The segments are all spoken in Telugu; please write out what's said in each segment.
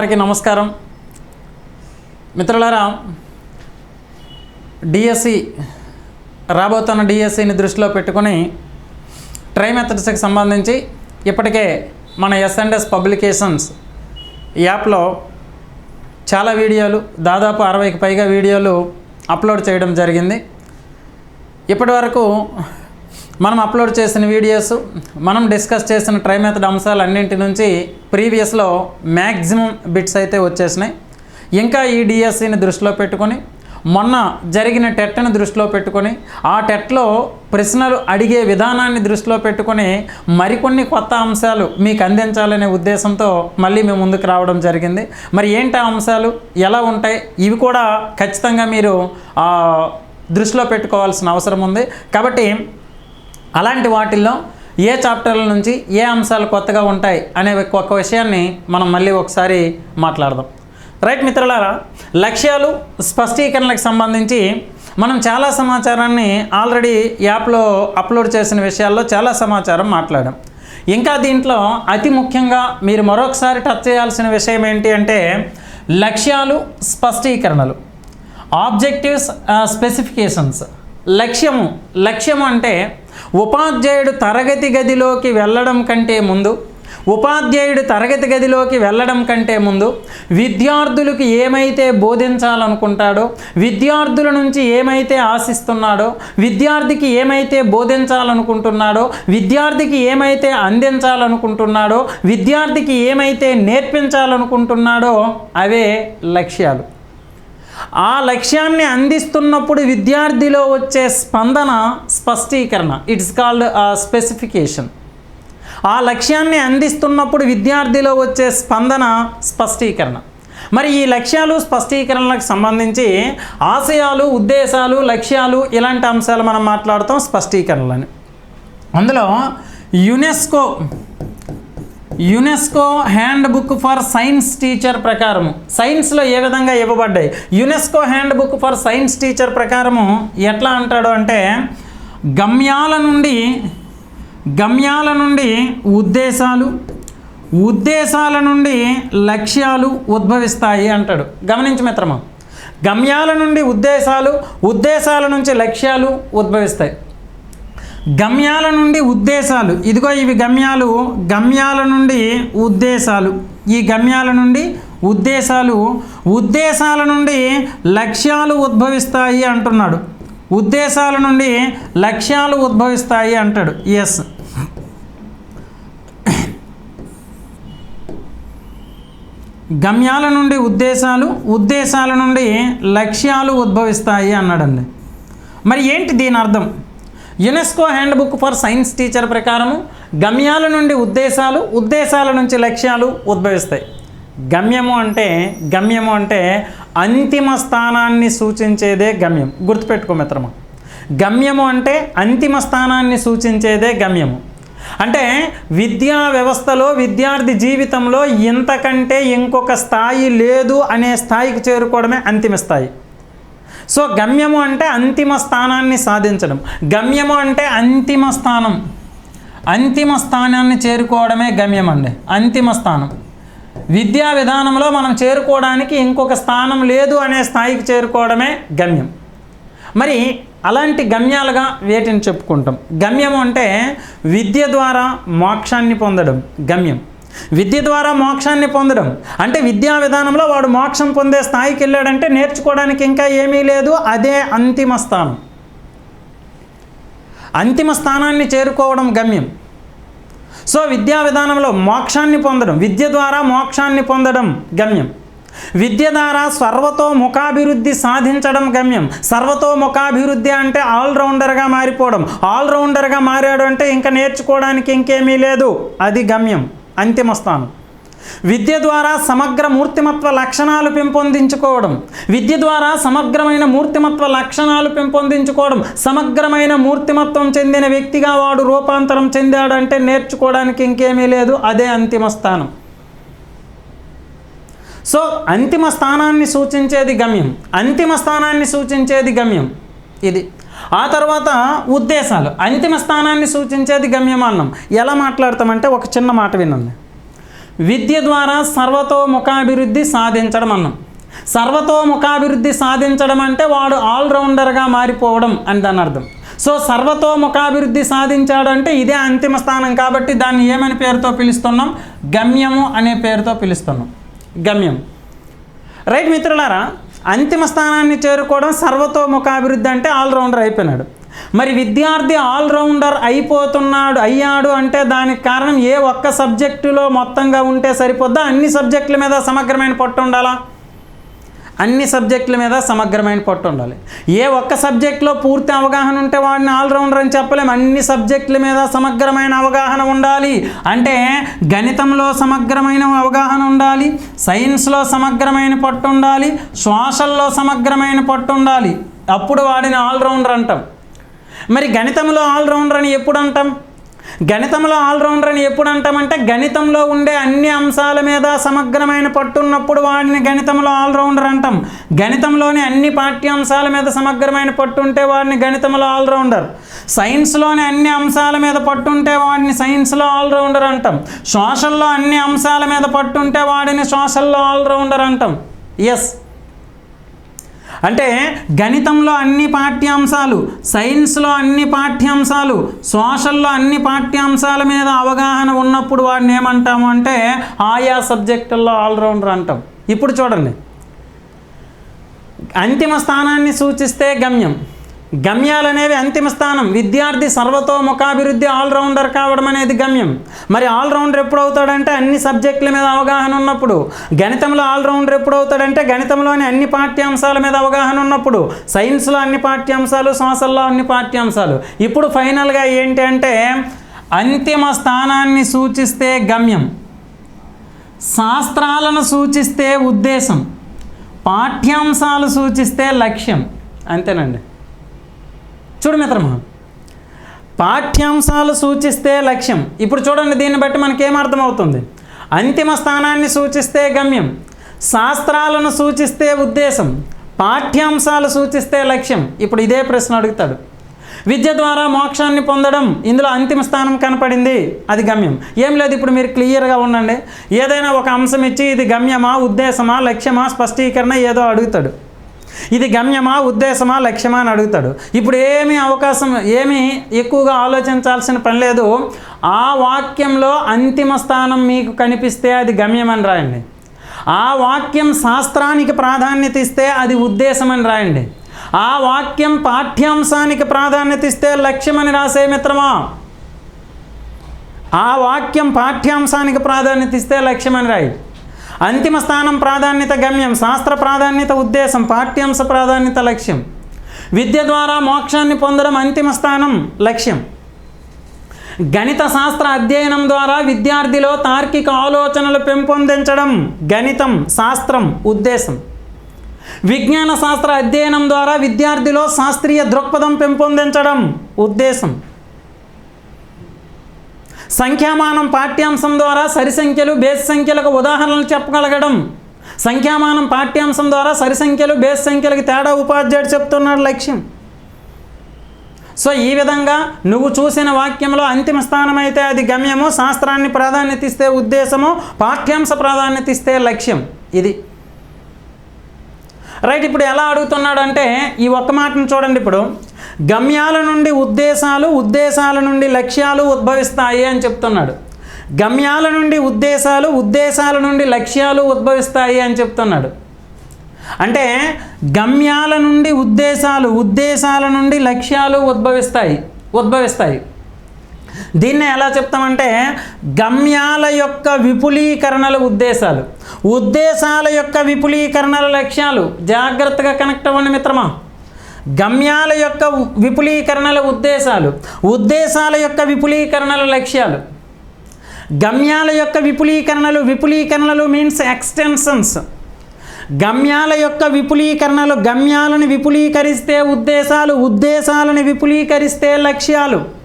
అందరికీ నమస్కారం. మిత్రులారా డిఎస్సి రాబోతున్న డిఎస్సిని దృష్టిలో పెట్టుకొని ట్రై మెథడ్స్కి సంబంధించి ఇప్పటికే మన ఎస్ఎండ్ఎస్ పబ్లికేషన్స్ యాప్లో చాలా వీడియోలు దాదాపు అరవైకి పైగా వీడియోలు అప్లోడ్ చేయడం జరిగింది. ఇప్పటి వరకు మనం అప్లోడ్ చేసిన వీడియోస్ మనం డిస్కస్ చేసిన ట్రై మెథడ్ అంశాలు అన్నింటి నుంచి ప్రీవియస్లో మ్యాక్సిమం బిట్స్ అయితే వచ్చేసినాయి. ఇంకా ఈ డిఎస్సిని దృష్టిలో పెట్టుకొని మొన్న జరిగిన టెట్ని దృష్టిలో పెట్టుకొని ఆ టెట్లో ప్రశ్నలు అడిగే విధానాన్ని దృష్టిలో పెట్టుకొని మరికొన్ని కొత్త అంశాలు మీకు అందించాలనే ఉద్దేశంతో మళ్ళీ మేము ముందుకు రావడం జరిగింది. మరి ఏంటి ఆ అంశాలు? ఎలా ఉంటాయి? ఇవి కూడా ఖచ్చితంగా మీరు దృష్టిలో పెట్టుకోవాల్సిన అవసరం ఉంది. కాబట్టి అలాంటి వాటిల్లో ఏ చాప్టర్ల నుంచి ఏ అంశాలు కొత్తగా ఉంటాయి అనే ఒక్క విషయాన్ని మనం మళ్ళీ ఒకసారి మాట్లాడదాం. రైట్ మిత్రులారా లక్ష్యాలు స్పష్టీకరణలకు సంబంధించి మనం చాలా సమాచారాన్ని ఆల్రెడీ యాప్లో అప్లోడ్ చేసిన విషయాల్లో చాలా సమాచారం మాట్లాడాం. ఇంకా దీంట్లో అతి ముఖ్యంగా మీరు మరొకసారి టచ్ చేయాల్సిన విషయం ఏంటి అంటే లక్ష్యాలు స్పష్టీకరణలు. Objectives specifications. లక్ష్యము లక్ష్యము అంటే ఉపాధ్యాయుడు తరగతి గదిలోకి వెళ్ళడం కంటే ముందు ఉపాధ్యాయుడు తరగతి గదిలోకి వెళ్ళడం కంటే ముందు విద్యార్థులకు ఏమైతే బోధించాలనుకుంటాడో విద్యార్థుల నుంచి ఏమైతే ఆశిస్తున్నాడో విద్యార్థికి ఏమైతే బోధించాలనుకుంటున్నాడో విద్యార్థికి ఏమైతే అందించాలనుకుంటున్నాడో విద్యార్థికి ఏమైతే నేర్పించాలనుకుంటున్నాడో అవే లక్ష్యాలు. ఆ లక్ష్యాన్ని అందిస్తున్నప్పుడు విద్యార్థిలో వచ్చే స్పందన స్పష్టీకరణ ఇట్స్ కాల్డ్ స్పెసిఫికేషన్ ఆ లక్ష్యాన్ని అందిస్తున్నప్పుడు విద్యార్థిలో వచ్చే స్పందన స్పష్టీకరణ. మరి ఈ లక్ష్యాలు స్పష్టీకరణలకు సంబంధించి ఆశయాలు ఉద్దేశాలు లక్ష్యాలు ఇలాంటి అంశాలు మనం మాట్లాడుతాం స్పష్టీకరణలని. అందులో UNESCO UNESCO hand book for science teacher ప్రకారము. సైన్స్లో ఏ విధంగా ఇవ్వబడ్డాయి? UNESCO hand book for science teacher ప్రకారము ఎట్లా అంటాడు అంటే గమ్యాల నుండి గమ్యాల నుండి ఉద్దేశాలు ఉద్దేశాల నుండి లక్ష్యాలు ఉద్భవిస్తాయి అంటాడు. గమనించు మిత్రమా. గమ్యాల నుండి ఉద్దేశాలు ఉద్దేశాల నుంచి లక్ష్యాలు ఉద్భవిస్తాయి. గమ్యాల నుండి ఉద్దేశాలు. ఇదిగో ఇవి గమ్యాలు. గమ్యాల నుండి ఉద్దేశాలు. ఈ గమ్యాల నుండి ఉద్దేశాలు. ఉద్దేశాల నుండి లక్ష్యాలు ఉద్భవిస్తాయి అంటున్నాడు. ఉద్దేశాల నుండి లక్ష్యాలు ఉద్భవిస్తాయి అంటాడు. ఎస్ గమ్యాల నుండి ఉద్దేశాలు. ఉద్దేశాల నుండి లక్ష్యాలు ఉద్భవిస్తాయి అన్నాడండి. మరి ఏంటి దీని అర్థం? UNESCO hand book for science teacher ప్రకారము గమ్యాల నుండి ఉద్దేశాలు ఉద్దేశాల నుంచి లక్ష్యాలు ఉద్భవిస్తాయి. గమ్యము అంటే గమ్యము అంటే అంతిమ స్థానాన్ని సూచించేదే గమ్యం. గుర్తుపెట్టుకో మిత్రమా. గమ్యము అంటే అంతిమ స్థానాన్ని సూచించేదే గమ్యము. అంటే విద్యా వ్యవస్థలో విద్యార్థి జీవితంలో ఇంతకంటే ఇంకొక స్థాయి లేదు అనే స్థాయికి చేరుకోవడమే అంతిమ స్థాయి. సో గమ్యము అంటే అంతిమ స్థానాన్ని సాధించడం. గమ్యము అంటే అంతిమ స్థానం. అంతిమ స్థానాన్ని చేరుకోవడమే గమ్యం అండి అంతిమ స్థానం. విద్యా విధానంలో మనం చేరుకోవడానికి ఇంకొక స్థానం లేదు అనే స్థాయికి చేరుకోవడమే గమ్యం. మరి అలాంటి గమ్యాలుగా వేటిని చెప్పుకుంటాం? గమ్యం అంటే విద్య ద్వారా మోక్షాన్ని పొందడం గమ్యం. విద్య ద్వారా మోక్షాన్ని పొందడం. అంటే విద్యా విధానంలో వాడు మోక్షం పొందే స్థాయికి వెళ్ళాడంటే నేర్చుకోవడానికి ఇంకా ఏమీ లేదు అదే అంతిమ స్థానం. అంతిమ స్థానాన్ని చేరుకోవడం గమ్యం. సో విద్యా విధానంలో మోక్షాన్ని పొందడం విద్య ద్వారా మోక్షాన్ని పొందడం గమ్యం. విద్య ద్వారా సర్వతోముఖాభివృద్ధి సాధించడం గమ్యం. సర్వతో ముఖాభివృద్ధి అంటే ఆల్రౌండర్గా మారిపోవడం. ఆల్రౌండర్గా మారాడు అంటే ఇంకా నేర్చుకోవడానికి ఇంకేమీ లేదు అది గమ్యం. అంతిమ స్థానం విద్య ద్వారా సమగ్ర మూర్తిమత్వ లక్షణాలు పెంపొందించుకోవడం. విద్య ద్వారా సమగ్రమైన మూర్తిమత్వ లక్షణాలు పెంపొందించుకోవడం. సమగ్రమైన మూర్తిమత్వం చెందిన వ్యక్తిగా వాడు రూపాంతరం చెందాడంటే నేర్చుకోవడానికి ఇంకేమీ లేదు అదే అంతిమ స్థానం సో అంతిమ స్థానాన్ని సూచించేది గమ్యం. అంతిమ స్థానాన్ని సూచించేది గమ్యం. ఇది ఆ తర్వాత ఉద్దేశాలు. అంతిమ స్థానాన్ని సూచించేది గమ్యమాన్నం ఎలా మాట్లాడతామంటే ఒక చిన్న మాట వినండి. విద్య ద్వారా సర్వతోముఖాభివృద్ధి సాధించడం అన్నాం సర్వతోముఖాభివృద్ధి సాధించడం అంటే వాడు ఆల్రౌండర్గా మారిపోవడం అని దాని అర్థం. సో సర్వతోముఖాభివృద్ధి సాధించాడు అంటే ఇదే అంతిమ స్థానం కాబట్టి దాన్ని ఏమని పేరుతో పిలుస్తున్నాం? గమ్యము అనే పేరుతో పిలుస్తున్నాం. గమ్యం. రైట్ మిత్రులారా అంతిమ స్థానాన్ని చేరుకోవడం సర్వతోముఖాభివృద్ధి అంటే ఆల్రౌండర్ అయిపోయినాడు. మరి విద్యార్థి ఆల్రౌండర్ అయిపోతున్నాడు అయ్యాడు అంటే దానికి కారణం ఏ ఒక్క సబ్జెక్టులో మొత్తంగా ఉంటే సరిపోద్దా? అన్ని సబ్జెక్టుల మీద సమగ్రమైన పట్టు ఉండాలా? అన్ని సబ్జెక్టుల మీద సమగ్రమైన పట్టు ఉండాలి. ఏ ఒక్క సబ్జెక్టులో పూర్తి అవగాహన ఉంటే వాడిని ఆల్రౌండర్ అని చెప్పలేము అన్ని సబ్జెక్టుల మీద సమగ్రమైన అవగాహన ఉండాలి. అంటే గణితంలో సమగ్రమైన అవగాహన ఉండాలి. సైన్స్లో సమగ్రమైన పట్టు ఉండాలి. సోషల్లో సమగ్రమైన పట్టు ఉండాలి. అప్పుడు వాడిని ఆల్రౌండర్ అంటాం. మరి గణితంలో ఆల్రౌండర్ అని ఎప్పుడు అంటాం? గణితంలో ఆల్రౌండర్ అని ఎప్పుడు అంటామంటే గణితంలో ఉండే అన్ని అంశాల మీద సమగ్రమైన పట్టున్నప్పుడు వాడిని గణితంలో ఆల్రౌండర్ అంటాం. గణితంలోని అన్ని పాఠ్యాంశాల మీద సమగ్రమైన పట్టు ఉంటే వాడిని గణితంలో ఆల్రౌండర్. సైన్స్లోని అన్ని అంశాల మీద పట్టుంటే వాడిని సైన్స్లో ఆల్రౌండర్ అంటాం. సోషల్లో అన్ని అంశాల మీద పట్టుంటే వాడిని సోషల్లో ఆల్రౌండర్ అంటాం. ఎస్ అంటే గణితంలో అన్ని పాఠ్యాంశాలు సైన్స్లో అన్ని పాఠ్యాంశాలు సోషల్లో అన్ని పాఠ్యాంశాల మీద అవగాహన ఉన్నప్పుడు వాడిని ఏమంటాము అంటే ఆయా సబ్జెక్టుల్లో ఆల్రౌండర్ అంటాం. ఇప్పుడు చూడండి. అంతిమ స్థానాన్ని సూచిస్తే గమ్యం. గమ్యాలనేవి అంతిమ స్థానం. విద్యార్థి సర్వతోముఖాభివృద్ధి ఆల్రౌండర్ కావడం అనేది గమ్యం. మరి ఆల్రౌండర్ ఎప్పుడు అవుతాడంటే అన్ని సబ్జెక్టుల మీద అవగాహన ఉన్నప్పుడు. గణితంలో ఆల్రౌండర్ ఎప్పుడు అవుతాడంటే గణితంలోని అన్ని పాఠ్యాంశాల మీద అవగాహన ఉన్నప్పుడు. సైన్స్లో అన్ని పాఠ్యాంశాలు సోషల్లో అన్ని పాఠ్యాంశాలు. ఇప్పుడు ఫైనల్గా ఏంటి అంటే అంతిమ స్థానాన్ని సూచిస్తే గమ్యం. శాస్త్రాలను సూచిస్తే ఉద్దేశం. పాఠ్యాంశాలు సూచిస్తే లక్ష్యం. అంతేనండి. చూడు మిత్రమా పాఠ్యాంశాలు సూచిస్తే లక్ష్యం. ఇప్పుడు చూడండి దీన్ని బట్టి మనకేం అర్థమవుతుంది? అంతిమ స్థానాన్ని సూచిస్తే గమ్యం శాస్త్రాలను సూచిస్తే ఉద్దేశం పాఠ్యాంశాలు సూచిస్తే లక్ష్యం. ఇప్పుడు ఇదే ప్రశ్న అడుగుతాడు. విద్య ద్వారా మోక్షాన్ని పొందడం ఇందులో అంతిమ స్థానం కనపడింది అది గమ్యం. ఏం లేదు ఇప్పుడు మీరు క్లియర్గా ఉండండి. ఏదైనా ఒక అంశం ఇచ్చి ఇది గమ్యమా ఉద్దేశమా లక్ష్యమా స్పష్టీకరణ ఏదో అడుగుతాడు. ఇది గమ్యమా ఉద్దేశమా లక్ష్యమా అని అడుగుతాడు. ఇప్పుడు ఏమీ అవకాశం ఏమీ ఎక్కువగా ఆలోచించాల్సిన పని లేదు. ఆ వాక్యంలో అంతిమ స్థానం మీకు కనిపిస్తే అది గమ్యమని రాయండి. ఆ వాక్యం శాస్త్రానికి ప్రాధాన్యత ఇస్తే అది ఉద్దేశమని రాయండి. ఆ వాక్యం పాఠ్యాంశానికి ప్రాధాన్యత ఇస్తే లక్ష్యమని రాసే మిత్రమా? ఆ వాక్యం పాఠ్యాంశానికి ప్రాధాన్యత ఇస్తే లక్ష్యమని రాయి. అంతిమ స్థానం ప్రాధాన్యత గమ్యం శాస్త్ర ప్రాధాన్యత ఉద్దేశం పాఠ్యాంశ ప్రాధాన్యత లక్ష్యం. విద్య ద్వారా మోక్షాన్ని పొందడం అంతిమ స్థానం లక్ష్యం. గణిత శాస్త్ర అధ్యయనం ద్వారా విద్యార్థిలో తార్కిక ఆలోచనలు పెంపొందించడం గణితం శాస్త్రం ఉద్దేశం. విజ్ఞాన శాస్త్ర అధ్యయనం ద్వారా విద్యార్థిలో శాస్త్రీయ దృక్పథం పెంపొందించడం ఉద్దేశం. సంఖ్యామానం పాఠ్యాంశం ద్వారా సరి సంఖ్యలు బేస్ సంఖ్యలకు ఉదాహరణలు చెప్పగలగడం. సంఖ్యామానం పాఠ్యాంశం ద్వారా సరి సంఖ్యలు బేస్ సంఖ్యలకు తేడా ఉపాధ్యాయుడు చెప్తున్నాడు లక్ష్యం. సో ఈ విధంగా నువ్వు చూసిన వాక్యంలో అంతిమ స్థానం అయితే అది గమ్యము శాస్త్రాన్ని ప్రాధాన్యత ఇస్తే ఉద్దేశము పాఠ్యాంశ ప్రాధాన్యత ఇస్తే లక్ష్యం. ఇది రైట్ ఇప్పుడు ఎలా అడుగుతున్నాడు అంటే ఈ ఒక్క మాటను చూడండి ఇప్పుడు. గమ్యాల నుండి ఉద్దేశాలు ఉద్దేశాల నుండి లక్ష్యాలు ఉద్భవిస్తాయి అని చెప్తున్నాడు. గమ్యాల నుండి ఉద్దేశాలు ఉద్దేశాల నుండి లక్ష్యాలు ఉద్భవిస్తాయి అని చెప్తున్నాడు. అంటే గమ్యాల నుండి ఉద్దేశాలు ఉద్దేశాల నుండి లక్ష్యాలు ఉద్భవిస్తాయి ఉద్భవిస్తాయి. దీన్ని ఎలా చెప్తామంటే గమ్యాల యొక్క విపులీకరణల ఉద్దేశాలు. ఉద్దేశాల యొక్క విపులీకరణల లక్ష్యాలు. జాగ్రత్తగా కనెక్ట్ అవ్వండి మిత్రమా. గమ్యాల యొక్క విపులీకరణల ఉద్దేశాలు. ఉద్దేశాల యొక్క విపులీకరణల లక్ష్యాలు. గమ్యాల యొక్క విపులీకరణలు విపులీకరణలు మీన్స్ ఎక్స్టెన్షన్స్ గమ్యాల యొక్క విపులీకరణలు గమ్యాలను విపులీకరిస్తే ఉద్దేశాలు ఉద్దేశాలను విపులీకరిస్తే లక్ష్యాలు.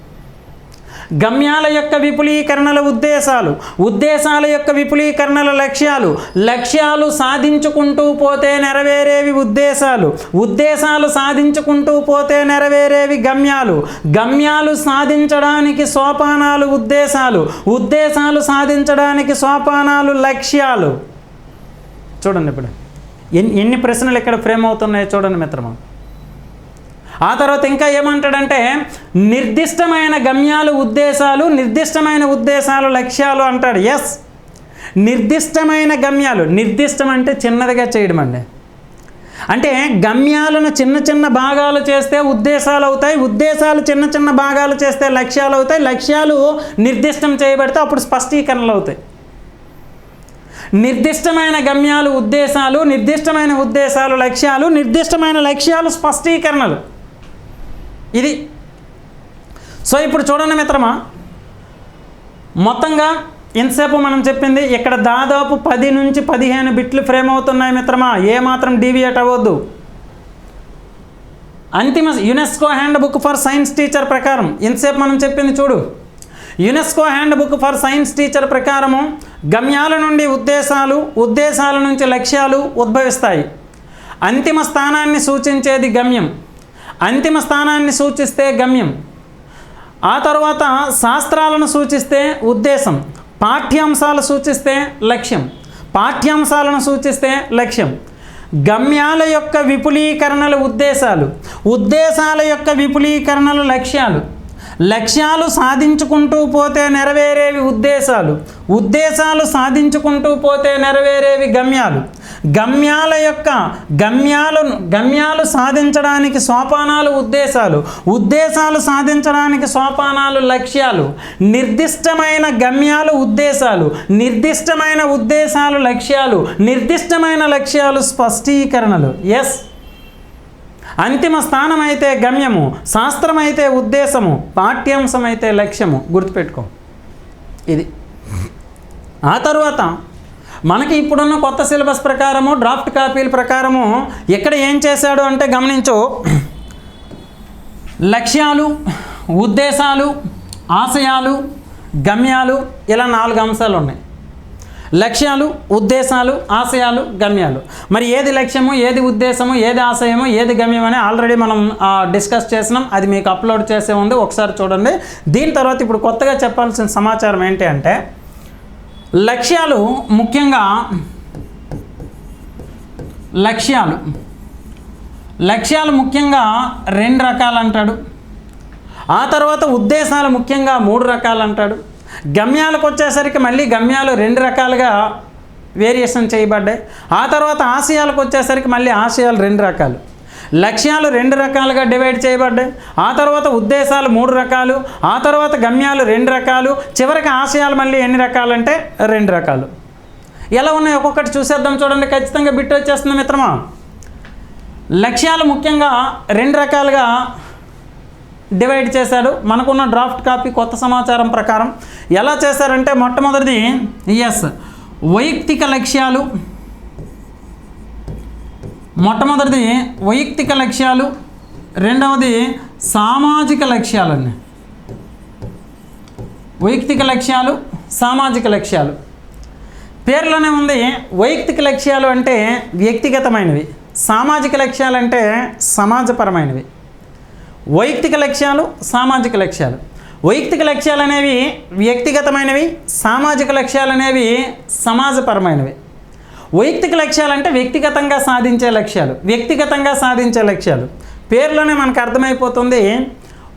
గమ్యాల యొక్క విపులీకరణల ఉద్దేశాలు ఉద్దేశాల యొక్క విపులీకరణల లక్ష్యాలు లక్ష్యాలు సాధించుకుంటూ పోతే నెరవేరేవి ఉద్దేశాలు ఉద్దేశాలు సాధించుకుంటూ పోతే నెరవేరేవి గమ్యాలు గమ్యాలు సాధించడానికి సోపానాలు ఉద్దేశాలు ఉద్దేశాలు సాధించడానికి సోపానాలు లక్ష్యాలు. చూడండి ఇప్పుడు ఎన్ని ఎన్ని ప్రశ్నలు ఇక్కడ ఫ్రేమ్ అవుతున్నాయో చూడండి మిత్రమా. ఆ తర్వాత ఇంకా ఏమంటాడంటే నిర్దిష్టమైన గమ్యాలు ఉద్దేశాలు నిర్దిష్టమైన ఉద్దేశాలు లక్ష్యాలు అంటాడు. ఎస్ నిర్దిష్టమైన గమ్యాలు. నిర్దిష్టం అంటే చిన్నదిగా చేయడం అండి అంటే గమ్యాలను చిన్న చిన్న భాగాలు చేస్తే ఉద్దేశాలు అవుతాయి ఉద్దేశాలు చిన్న చిన్న భాగాలు చేస్తే లక్ష్యాలు అవుతాయి లక్ష్యాలు నిర్దిష్టం చేయబడితే అప్పుడు స్పష్టీకరణలు అవుతాయి. నిర్దిష్టమైన గమ్యాలు ఉద్దేశాలు నిర్దిష్టమైన ఉద్దేశాలు లక్ష్యాలు నిర్దిష్టమైన లక్ష్యాలు స్పష్టీకరణలు. ఇది. సో ఇప్పుడు చూడండి మిత్రమా. మొత్తంగా ఇంతసేపు మనం చెప్పింది ఇక్కడ దాదాపు పది నుంచి పదిహేను బిట్లు ఫ్రేమ్ అవుతున్నాయి మిత్రమా. ఏమాత్రం డీవియేట్ అవ్వద్దు. అంతిమ UNESCO hand book for science teacher ప్రకారం ఇంతసేపు మనం చెప్పింది చూడు. UNESCO hand book for science teacher ప్రకారము గమ్యాల నుండి ఉద్దేశాలు ఉద్దేశాల నుంచి లక్ష్యాలు ఉద్భవిస్తాయి. అంతిమ స్థానాన్ని సూచించేది గమ్యం. అంతిమ స్థానాన్ని సూచిస్తే గమ్యం. ఆ తర్వాత శాస్త్రాలను సూచిస్తే ఉద్దేశం. పాఠ్యాంశాలు సూచిస్తే లక్ష్యం. పాఠ్యాంశాలను సూచిస్తే లక్ష్యం. గమ్యాల యొక్క విపులీకరణల ఉద్దేశాలు. ఉద్దేశాల యొక్క విపులీకరణలు లక్ష్యాలు. లక్ష్యాలు సాధించుకుంటూ పోతే నెరవేరేవి ఉద్దేశాలు. ఉద్దేశాలు సాధించుకుంటూ పోతే నెరవేరేవి గమ్యాలు. గమ్యాల యొక్క గమ్యాలను గమ్యాలు సాధించడానికి సోపానాలు ఉద్దేశాలు. ఉద్దేశాలు సాధించడానికి సోపానాలు లక్ష్యాలు. నిర్దిష్టమైన గమ్యాలు ఉద్దేశాలు. నిర్దిష్టమైన ఉద్దేశాలు లక్ష్యాలు. నిర్దిష్టమైన లక్ష్యాలు స్పష్టీకరణలు. ఎస్ అంతిమ స్థానం అయితే గమ్యము శాస్త్రం అయితే ఉద్దేశము పాఠ్యాంశం అయితే లక్ష్యము. గుర్తుపెట్టుకో. ఇది. ఆ తర్వాత మనకి ఇప్పుడున్న కొత్త సిలబస్ ప్రకారము డ్రాఫ్ట్ కాపీల ప్రకారము ఇక్కడ ఏం చేశాడు అంటే గమనించు. లక్ష్యాలు ఉద్దేశాలు ఆశయాలు గమ్యాలు ఇలా నాలుగు అంశాలు ఉన్నాయి. లక్ష్యాలు ఉద్దేశాలు ఆశయాలు గమ్యాలు. మరి ఏది లక్ష్యము ఏది ఉద్దేశము ఏది ఆశయము ఏది గమ్యం అని ఆల్రెడీ మనం డిస్కస్ చేసినాం. అది మీకు అప్లోడ్ చేసే ఉంది ఒకసారి చూడండి. దీని తర్వాత ఇప్పుడు కొత్తగా చెప్పాల్సిన సమాచారం ఏంటి అంటే లక్ష్యాలు ముఖ్యంగా లక్ష్యాలు. లక్ష్యాలు ముఖ్యంగా రెండు రకాలు అంటాడు ఆ తర్వాత ఉద్దేశాలు ముఖ్యంగా మూడు రకాలు అంటాడు గమ్యాలకు వచ్చేసరికి మళ్ళీ గమ్యాలు రెండు రకాలుగా వేరియేషన్ చేయబడ్డాయి. ఆ తర్వాత ఆశయాలకు వచ్చేసరికి మళ్ళీ ఆశయాలు రెండు రకాలు. లక్ష్యాలు రెండు రకాలుగా డివైడ్ చేయబడ్డాయి. ఆ తర్వాత ఉద్దేశాలు మూడు రకాలు ఆ తర్వాత గమ్యాలు రెండు రకాలు చివరికి ఆశయాలు మళ్ళీ ఎన్ని రకాలంటే రెండు రకాలు. ఎలా ఉన్నాయి? ఒక్కొక్కటి చూసేద్దాం చూడండి. ఖచ్చితంగా బిట్ వచ్చేస్తుంది మిత్రమా? లక్ష్యాలు ముఖ్యంగా రెండు రకాలుగా డివైడ్ చేశాడు. మనకున్న డ్రాఫ్ట్ కాపీ కొత్త సమాచారం ప్రకారం. ఎలా చేశారంటే మొట్టమొదటిది ఎస్ వైయక్తిక లక్ష్యాలు. మొట్టమొదటిది వైయక్తిక లక్ష్యాలు రెండవది సామాజిక లక్ష్యాలండి వైయక్తిక లక్ష్యాలు సామాజిక లక్ష్యాలు. పేర్లోనే ఉంది వైయక్తిక లక్ష్యాలు అంటే వ్యక్తిగతమైనవి సామాజిక లక్ష్యాలు అంటే సమాజపరమైనవి. వైయక్తిక లక్ష్యాలు సామాజిక లక్ష్యాలు. వైయక్తిక లక్ష్యాలు అనేవి వ్యక్తిగతమైనవి సామాజిక లక్ష్యాలు అనేవి సమాజపరమైనవి. వైయక్తిక లక్ష్యాలు అంటే వ్యక్తిగతంగా సాధించే లక్ష్యాలు వ్యక్తిగతంగా సాధించే లక్ష్యాలు. పేర్లోనే మనకు అర్థమైపోతుంది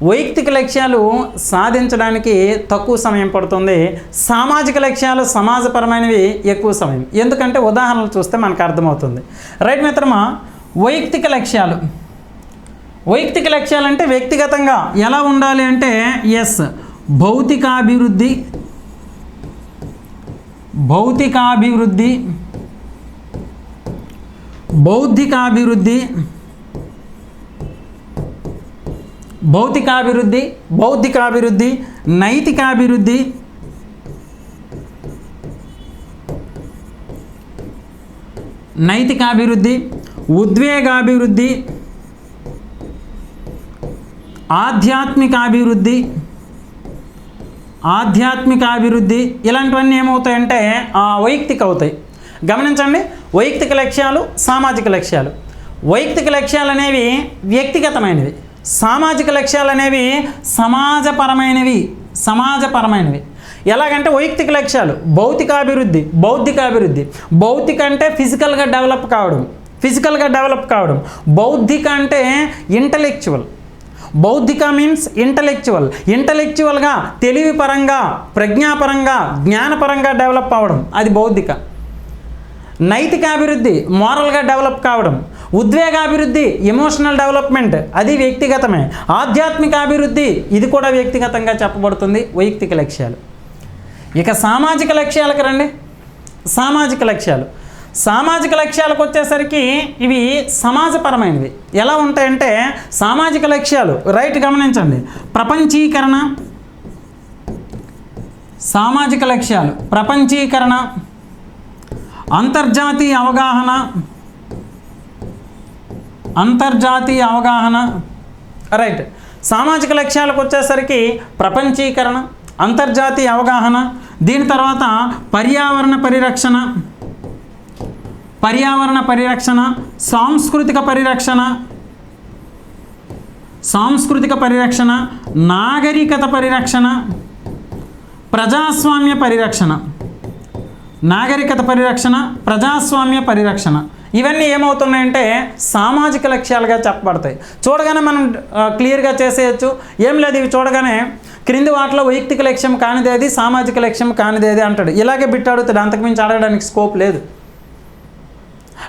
వైయక్తిక లక్ష్యాలు సాధించడానికి తక్కువ సమయం పడుతుంది సామాజిక లక్ష్యాలు సమాజపరమైనవి ఎక్కువ సమయం. ఎందుకంటే ఉదాహరణలు చూస్తే మనకు అర్థమవుతుంది. రైట్ మిత్రమా వైయక్తిక లక్ష్యాలు. వైయక్తిక లక్ష్యాలు అంటే వ్యక్తిగతంగా ఎలా ఉండాలి అంటే ఎస్ భౌతికాభివృద్ధి భౌతికాభివృద్ధి బౌద్ధికాభివృద్ధి. భౌతికాభివృద్ధి బౌద్ధికాభివృద్ధి నైతికాభివృద్ధి. నైతికాభివృద్ధి ఉద్వేగాభివృద్ధి. ఆధ్యాత్మికాభివృద్ధి. ఆధ్యాత్మిక అభివృద్ధి ఇలాంటివన్నీ ఏమవుతాయంటే ఆ, వైయక్తిక అవుతాయి గమనించండి వైయక్తిక లక్ష్యాలు సామాజిక లక్ష్యాలు. వైయక్తిక లక్ష్యాలు అనేవి వ్యక్తిగతమైనవి. సామాజిక లక్ష్యాలు అనేవి సమాజపరమైనవి. సమాజపరమైనవి. ఎలాగంటే వైయక్తిక లక్ష్యాలు భౌతికాభివృద్ధి బౌద్ధికాభివృద్ధి. భౌతిక అంటే ఫిజికల్గా డెవలప్ కావడం ఫిజికల్గా డెవలప్ కావడం. బౌద్ధిక అంటే ఇంటలెక్చువల్. బౌద్ధిక మీన్స్ ఇంటలెక్చువల్. ఇంటలెక్చువల్గా తెలివిపరంగా ప్రజ్ఞాపరంగా జ్ఞానపరంగా డెవలప్ అవ్వడం అది బౌద్ధిక. నైతికాభివృద్ధి మోరల్గా డెవలప్ కావడం ఉద్వేగాభివృద్ధి ఎమోషనల్ డెవలప్మెంట్ అది వ్యక్తిగతమే. ఆధ్యాత్మిక అభివృద్ధి ఇది కూడా వ్యక్తిగతంగా చెప్పబడుతుంది వైయక్తిక లక్ష్యాలు. ఇక సామాజిక లక్ష్యాలకు రండి. సామాజిక లక్ష్యాలు. సామాజిక లక్ష్యాలకు వచ్చేసరికి ఇవి సమాజపరమైనవి. ఎలా ఉంటాయంటే సామాజిక లక్ష్యాలు రైట్ గమనించండి. ప్రపంచీకరణ. సామాజిక లక్ష్యాలు ప్రపంచీకరణ. అంతర్జాతీయ అవగాహన. అంతర్జాతీయ అవగాహన. రైట్ సామాజిక లక్ష్యాలకు వచ్చేసరికి ప్రపంచీకరణ అంతర్జాతీయ అవగాహన దీని తర్వాత పర్యావరణ పరిరక్షణ పర్యావరణ పరిరక్షణ సాంస్కృతిక పరిరక్షణ సాంస్కృతిక పరిరక్షణ నాగరికత పరిరక్షణ ప్రజాస్వామ్య పరిరక్షణ. నాగరికత పరిరక్షణ ప్రజాస్వామ్య పరిరక్షణ. ఇవన్నీ ఏమవుతున్నాయంటే సామాజిక లక్ష్యాలుగా చెప్పబడతాయి. చూడగానే మనం క్లియర్గా చేసేయచ్చు. ఏం లేదు ఇవి చూడగానే క్రింది వాటిలో వైయక్తిక లక్ష్యం కానిదేది సామాజిక లక్ష్యం కానిదేది అంటాడు. ఇలాగే బిట్టాడుతాడు అంతకుమించి అడగడానికి స్కోప్ లేదు.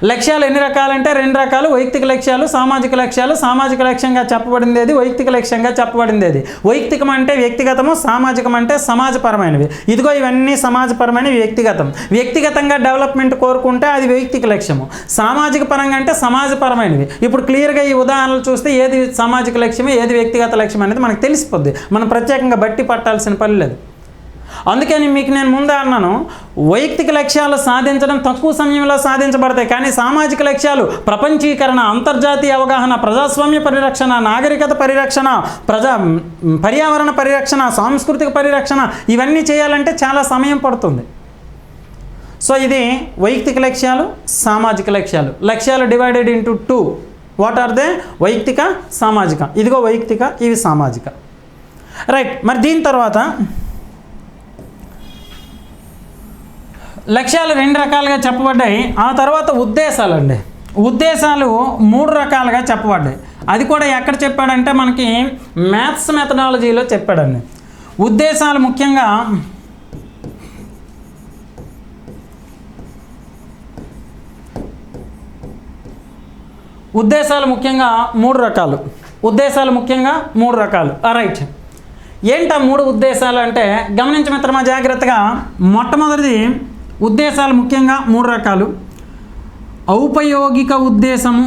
లక్ష్యాలు ఎన్ని రకాలంటే రెండు రకాలు. వైయక్తిక లక్ష్యాలు సామాజిక లక్ష్యాలు. సామాజిక లక్ష్యంగా చెప్పబడింది ఏది వైయక్తిక లక్ష్యంగా చెప్పబడింది ఏది వైయక్తికం అంటే వ్యక్తిగతము సామాజికం అంటే సమాజపరమైనవి. ఇదిగో ఇవన్నీ సమాజపరమైనవి వ్యక్తిగతం. వ్యక్తిగతంగా డెవలప్మెంట్ కోరుకుంటే అది వైయక్తిక లక్ష్యము. సామాజిక పరంగా అంటే సమాజపరమైనవి. ఇప్పుడు క్లియర్గా ఈ ఉదాహరణలు చూస్తే ఏది సామాజిక లక్ష్యమే ఏది వ్యక్తిగత లక్ష్యం అనేది మనకు తెలిసిపోద్ది. మనం ప్రత్యేకంగా బట్టి పట్టాల్సిన పని లేదు. అందుకని మీకు నేను ముందే అన్నాను వైయక్తిక లక్ష్యాలు సాధించడం తక్కువ సమయంలో సాధించబడతాయి కానీ సామాజిక లక్ష్యాలు ప్రపంచీకరణ అంతర్జాతీయ అవగాహన ప్రజాస్వామ్య పరిరక్షణ నాగరికత పరిరక్షణ ప్రజా పర్యావరణ పరిరక్షణ సాంస్కృతిక పరిరక్షణ ఇవన్నీ చేయాలంటే చాలా సమయం పడుతుంది. సో ఇది వైయక్తిక లక్ష్యాలు సామాజిక లక్ష్యాలు. లక్ష్యాలు divided into two. What are they వైయక్తిక సామాజిక. ఇదిగో వైయక్తిక ఇవి సామాజిక. రైట్ మరి దీని తర్వాత లక్ష్యాలు రెండు రకాలుగా చెప్పబడ్డాయి. ఆ తర్వాత ఉద్దేశాలు అండి ఉద్దేశాలు మూడు రకాలుగా చెప్పబడ్డాయి. అది కూడా ఎక్కడ చెప్పాడంటే మనకి మ్యాథ్స్ మెథడాలజీలో చెప్పాడండి. ఉద్దేశాలు ముఖ్యంగా ఉద్దేశాలు ముఖ్యంగా మూడు రకాలు. ఉద్దేశాలు ముఖ్యంగా మూడు రకాలు. రైట్. ఏంటి ఆ మూడు ఉద్దేశాలు అంటే గమనించి మిత్రమా జాగ్రత్తగా. మొట్టమొదటిది ఉద్దేశాలు ముఖ్యంగా మూడు రకాలు. ఔపయోగిక ఉద్దేశము.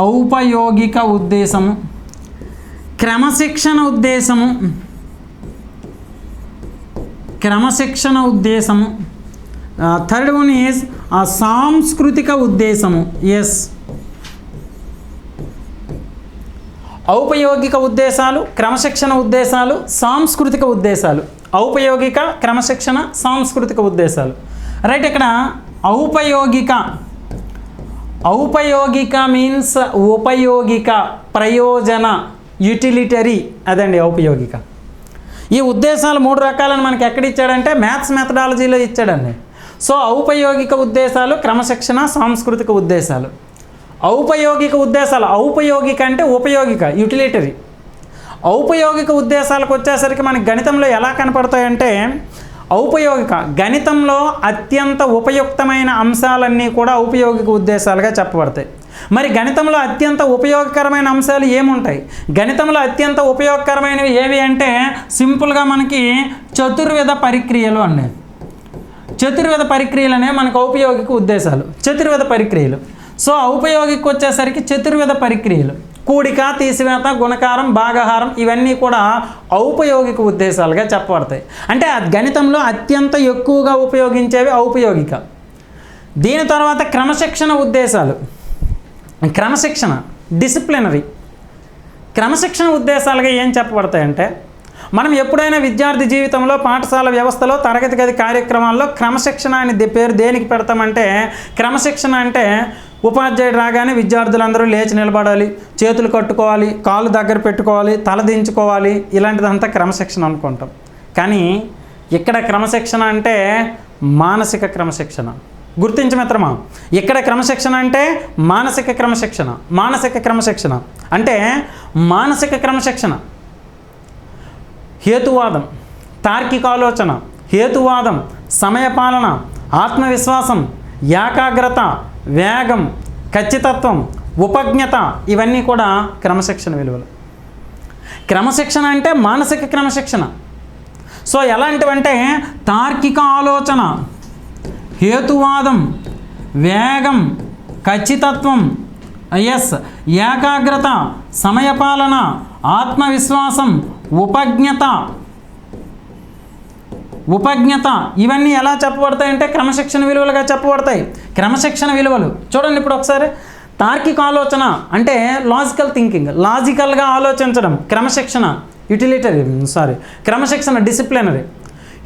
ఔపయోగిక ఉద్దేశము. క్రమశిక్షణ ఉద్దేశము. క్రమశిక్షణ ఉద్దేశము. థర్డ్ వన్ ఈజ్ సాంస్కృతిక ఉద్దేశము. ఎస్ ఔపయోగిక ఉద్దేశాలు క్రమశిక్షణ ఉద్దేశాలు సాంస్కృతిక ఉద్దేశాలు. ఔపయోగిక క్రమశిక్షణ సాంస్కృతిక ఉద్దేశాలు. రైట్ ఇక్కడ ఔపయోగిక. ఔపయోగిక మీన్స్ ఉపయోగిక ప్రయోజన యూటిలిటరీ అదండి ఔపయోగిక. ఈ ఉద్దేశాలు మూడు రకాలను మనకి ఎక్కడ ఇచ్చాడంటే మ్యాథ్స్ మెథడాలజీలో ఇచ్చాడండి. సో ఔపయోగిక ఉద్దేశాలు క్రమశిక్షణ సాంస్కృతిక ఉద్దేశాలు. ఔపయోగిక ఉద్దేశాలు ఔపయోగిక అంటే ఉపయోగిక యూటిలిటరీ ఔపయోగిక ఉద్దేశాలకు వచ్చేసరికి మనకి గణితంలో ఎలా కనపడతాయంటే ఔపయోగిక గణితంలో అత్యంత ఉపయుక్తమైన అంశాలన్నీ కూడా ఔపయోగిక ఉద్దేశాలుగా చెప్పబడతాయి. మరి గణితంలో అత్యంత ఉపయోగకరమైన అంశాలు ఏముంటాయి? గణితంలో అత్యంత ఉపయోగకరమైనవి ఏవి అంటే సింపుల్గా మనకి చతుర్విధ పరిక్రియలు అనేవి చతుర్విధ పరిక్రియలు అనేవి మనకు ఔపయోగిక ఉద్దేశాలు. చతుర్విధ పరిక్రియలు. సో ఔపయోగిక వచ్చేసరికి చతుర్విధ పరిక్రియలు. కూడిక తీసివేత గుణకారం భాగహారం ఇవన్నీ కూడా ఔపయోగిక ఉద్దేశాలుగా చెప్పబడతాయి. అంటే గణితంలో అత్యంత ఎక్కువగా ఉపయోగించేవి ఔపయోగిక. దీని తర్వాత క్రమశిక్షణ ఉద్దేశాలు. క్రమశిక్షణ డిసిప్లినరీ క్రమశిక్షణ ఉద్దేశాలుగా ఏం చెప్పబడతాయంటే మనం ఎప్పుడైనా విద్యార్థి జీవితంలో పాఠశాల వ్యవస్థలో తరగతి గది కార్యక్రమాల్లో క్రమశిక్షణ అని పేరు దేనికి పెడతామంటే క్రమశిక్షణ అంటే ఉపాధ్యాయుడు రాగానే విద్యార్థులందరూ లేచి నిలబడాలి చేతులు కట్టుకోవాలి కాళ్ళు దగ్గర పెట్టుకోవాలి తల దించుకోవాలి ఇలాంటిదంతా క్రమశిక్షణ అనుకుంటాం. కానీ ఇక్కడ క్రమశిక్షణ అంటే మానసిక క్రమశిక్షణ. గుర్తించు మిత్రమా ఇక్కడ క్రమశిక్షణ అంటే మానసిక క్రమశిక్షణ మానసిక క్రమశిక్షణ. అంటే మానసిక క్రమశిక్షణ హేతువాదం తార్కిక ఆలోచన హేతువాదం సమయపాలన ఆత్మవిశ్వాసం ఏకాగ్రత వేగం ఖచ్చితత్వం ఉపజ్ఞత ఇవన్నీ కూడా క్రమశిక్షణ విలువలు. క్రమశిక్షణ అంటే మానసిక క్రమశిక్షణ. సో ఎలాంటివంటే తార్కిక ఆలోచన హేతువాదం వేగం ఖచ్చితత్వం ఎస్ ఏకాగ్రత సమయపాలన ఆత్మవిశ్వాసం ఉపజ్ఞత ఉపజ్ఞత ఇవన్నీ ఎలా చెప్పబడతాయంటే క్రమశిక్షణ విలువలుగా చెప్పబడతాయి. క్రమశిక్షణ విలువలు. చూడండి ఇప్పుడు ఒకసారి. తార్కిక ఆలోచన అంటే లాజికల్ థింకింగ్ లాజికల్గా ఆలోచించడం క్రమశిక్షణ యుటిలిటరీ సారీ క్రమశిక్షణ డిసిప్లినరీ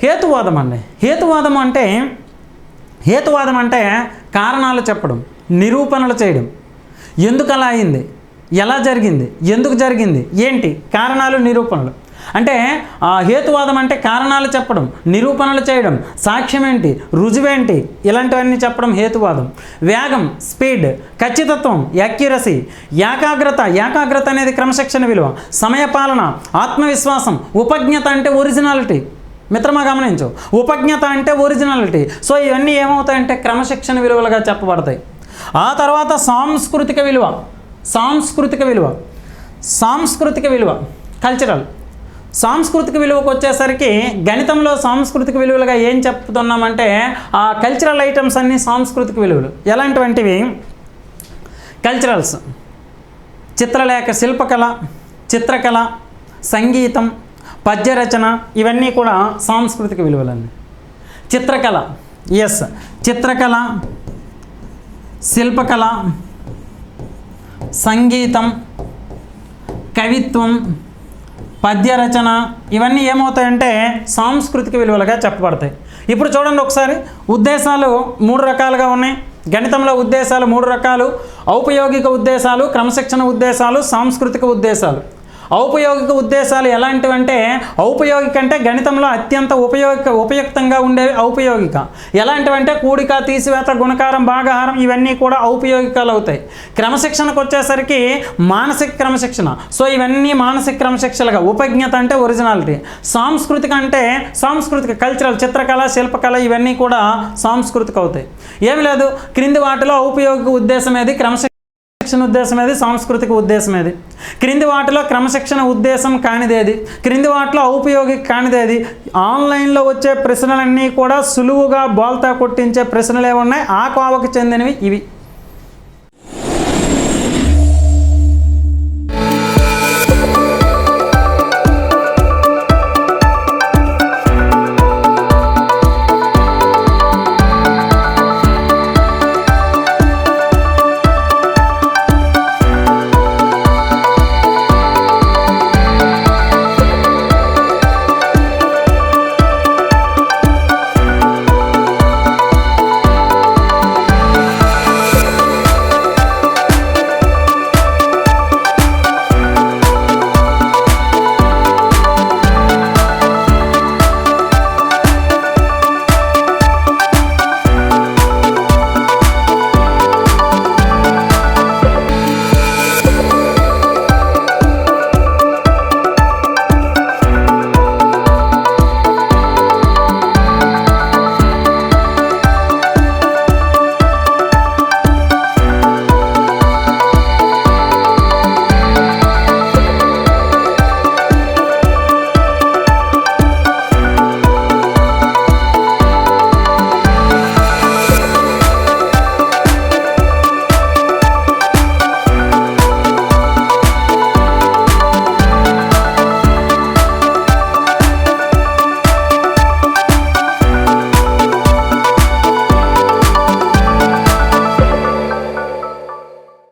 హేతువాదం అండి. హేతువాదం అంటే హేతువాదం అంటే కారణాలు చెప్పడం నిరూపణలు చేయడం. ఎందుకు అలా అయింది? ఎలా జరిగింది? ఎందుకు జరిగింది? ఏంటి? కారణాలు నిరూపణలు. అంటే హేతువాదం అంటే కారణాలు చెప్పడం నిరూపణలు చేయడం సాక్ష్యం ఏంటి రుజువేంటి ఇలాంటివన్నీ చెప్పడం హేతువాదం. వేగం స్పీడ్ ఖచ్చితత్వం యాక్యురసీ ఏకాగ్రత ఏకాగ్రత అనేది క్రమశిక్షణ విలువ సమయపాలన ఆత్మవిశ్వాసం ఉపజ్ఞత అంటే ఒరిజినాలిటీ. మిత్రమా గమనించు ఉపజ్ఞత అంటే ఒరిజినాలిటీ. సో ఇవన్నీ ఏమవుతాయంటే క్రమశిక్షణ విలువలుగా చెప్పబడతాయి. ఆ తర్వాత సాంస్కృతిక విలువ సాంస్కృతిక విలువ సాంస్కృతిక విలువ కల్చరల్ సాంస్కృతిక విలువకు వచ్చేసరికి గణితంలో సాంస్కృతిక విలువలుగా ఏం చెప్తున్నామంటే ఆ కల్చరల్ ఐటమ్స్ అన్నీ సాంస్కృతిక విలువలు. ఎలాంటివంటివి? కల్చరల్స్ చిత్రలేఖ శిల్పకళ చిత్రకళ సంగీతం పద్యరచన ఇవన్నీ కూడా సాంస్కృతిక విలువలండి చిత్రకళ. ఎస్ చిత్రకళ శిల్పకళ సంగీతం కవిత్వం పద్యరచన ఇవన్నీ ఏమవుతాయంటే సాంస్కృతిక విలువలుగా చెప్పబడతాయి. ఇప్పుడు చూడండి ఒకసారి ఉద్దేశాలు మూడు రకాలుగా ఉన్నాయి. గణితంలో ఉద్దేశాలు మూడు రకాలు ఔపయోగిక ఉద్దేశాలు క్రమశిక్షణ ఉద్దేశాలు సాంస్కృతిక ఉద్దేశాలు. ఔపయోగిక ఉద్దేశాలు ఎలాంటివంటే ఔపయోగిక అంటే గణితంలో అత్యంత ఉపయోగిక ఉపయుక్తంగా ఉండేవి ఔపయోగిక. ఎలాంటివంటే కూడిక తీసివేత గుణకారం భాగాహారం ఇవన్నీ కూడా ఔపయోగికాలు అవుతాయి. క్రమశిక్షణకు వచ్చేసరికి మానసిక క్రమశిక్షణ. సో ఇవన్నీ మానసిక క్రమశిక్షలుగా. ఉపజ్ఞత అంటే ఒరిజినాలిటీ. సాంస్కృతిక అంటే సాంస్కృతిక కల్చరల్ చిత్రకళ శిల్పకళ ఇవన్నీ కూడా సాంస్కృతిక అవుతాయి. ఏమి లేదు. క్రింది వాటిలో ఔపయోగిక ఉద్దేశం ఏది? క్రమశిక్షణ క్రమశిక్షణ ఉద్దేశం ఏది? సాంస్కృతిక ఉద్దేశం ఏది? క్రింది వాటిలో క్రమశిక్షణ ఉద్దేశం కానిదేది క్రింది వాటిలో ఔపయోగిక కానిదేది ఆన్లైన్లో వచ్చే ప్రశ్నలన్నీ కూడా సులువుగా బోల్తా కొట్టించే ప్రశ్నలు ఏమున్నాయి ఆ కోవకు చెందినవి ఇవి.